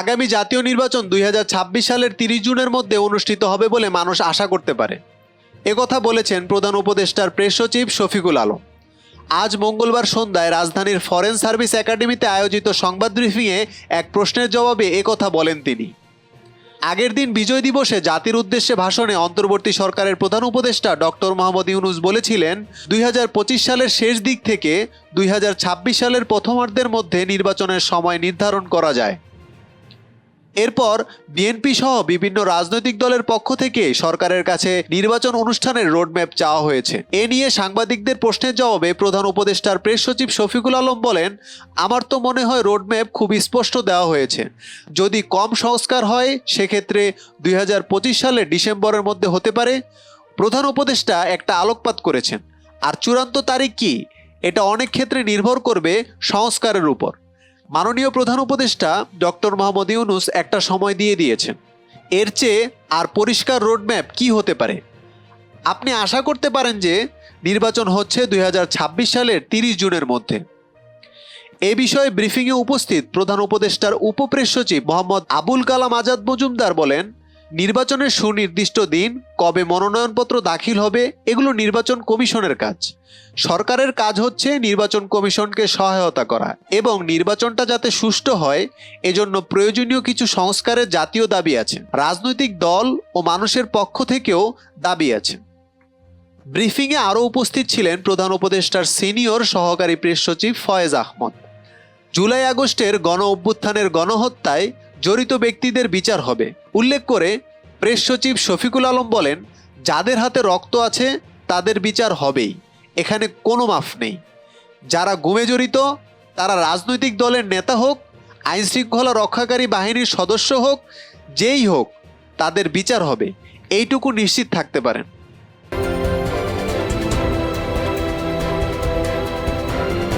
আগামী জাতীয় নির্বাচন দুই হাজার ছাব্বিশ সালের তিরিশ জুনের মধ্যে অনুষ্ঠিত হবে বলে মানুষ আশা করতে পারে। একথা বলেছেন প্রধান উপদেষ্টার প্রেস সচিব শফিকুল আলম। আজ মঙ্গলবার সন্ধ্যায় রাজধানীর ফরেন সার্ভিস একাডেমিতে আয়োজিত সংবাদ ব্রিফিংয়ে এক প্রশ্নের জবাবে একথা বলেন তিনি। আগের দিন বিজয় দিবসে জাতির উদ্দেশ্যে ভাষণে অন্তর্বর্তী সরকারের প্রধান উপদেষ্টা ডক্টর মোহাম্মদ ইউনুস বলেছিলেন, দুই হাজার পঁচিশ সালের শেষ দিক থেকে দুই হাজার ছাব্বিশ সালের প্রথমার্ধের মধ্যে নির্বাচনের সময় নির্ধারণ করা যায়। এরপর বিএনপি সহ বিভিন্ন রাজনৈতিক দলের পক্ষ থেকে সরকারের কাছে নির্বাচন অনুষ্ঠানের রোডম্যাপ চাওয়া হয়েছে। এ নিয়ে সাংবাদিকদের প্রশ্নের জবাবে প্রধান উপদেষ্টার প্রেস সচিব শফিকুল আলম বলেন, আমার তো মনে হয় রোডম্যাপ খুব স্পষ্ট দেওয়া হয়েছে। যদি কম সংস্কার হয়, সেক্ষেত্রে দুই সালের ডিসেম্বরের মধ্যে হতে পারে। প্রধান উপদেষ্টা একটা আলোকপাত করেছেন। আর চূড়ান্ত তারিখ কি? এটা অনেক ক্ষেত্রে নির্ভর করবে সংস্কারের উপর। মাননীয় প্রধান উপদেষ্টা ডক্টর মোহাম্মদ ইউনুস একটা সময় দিয়ে দিয়েছেন। এর চেয়ে আর পরিষ্কার রোডম্যাপ কি হতে পারে? আপনি আশা করতে পারেন যে নির্বাচন হচ্ছে দুই হাজার ছাব্বিশ সালের তিরিশ জুনের মধ্যে। এ বিষয়ে ব্রিফিংয়ে উপস্থিত প্রধান উপদেষ্টার উপপ্রেস সচিব মোহাম্মদ আবুল কালাম আজাদ মজুমদার বলেন নির্বাচনের সুনির্দিষ্ট দিন, কবে মনোনয়নপত্র দাখিল হবে, এগুলো নির্বাচন কমিশনের কাজ। সরকারের কাজ হচ্ছে নির্বাচন কমিশনকে সহায়তা করা এবং নির্বাচনটা যাতে সুষ্ঠু হয়, এজন্য প্রয়োজনীয় কিছু সংস্কারের জাতীয় দাবি আছে। রাজনৈতিক দল ও মানুষের পক্ষ থেকেও দাবি আছে। ব্রিফিংয়ে আরও উপস্থিত ছিলেন প্রধান উপদেষ্টার সিনিয়র সহকারী প্রেস সচিব ফয়েজ আহমদ। জুলাই আগস্টের গণ অভ্যুত্থানের গণহত্যায় জড়িত ব্যক্তিদের বিচার হবে। উল্লেখ করে প্রেস সচিব শফিকুল আলম বলেন, যাদের হাতে রক্ত আছে, তাদের বিচার হবেই। এখানে কোনো মাফ নেই। যারা গুমে জড়িত, তারা রাজনৈতিক দলের নেতা হোক আইন শৃঙ্খলা রক্ষাকারী বাহিনীর সদস্য হোক, যেই হোক, তাদের বিচার হবে। এইটুকু নিশ্চিত থাকতে পারেন।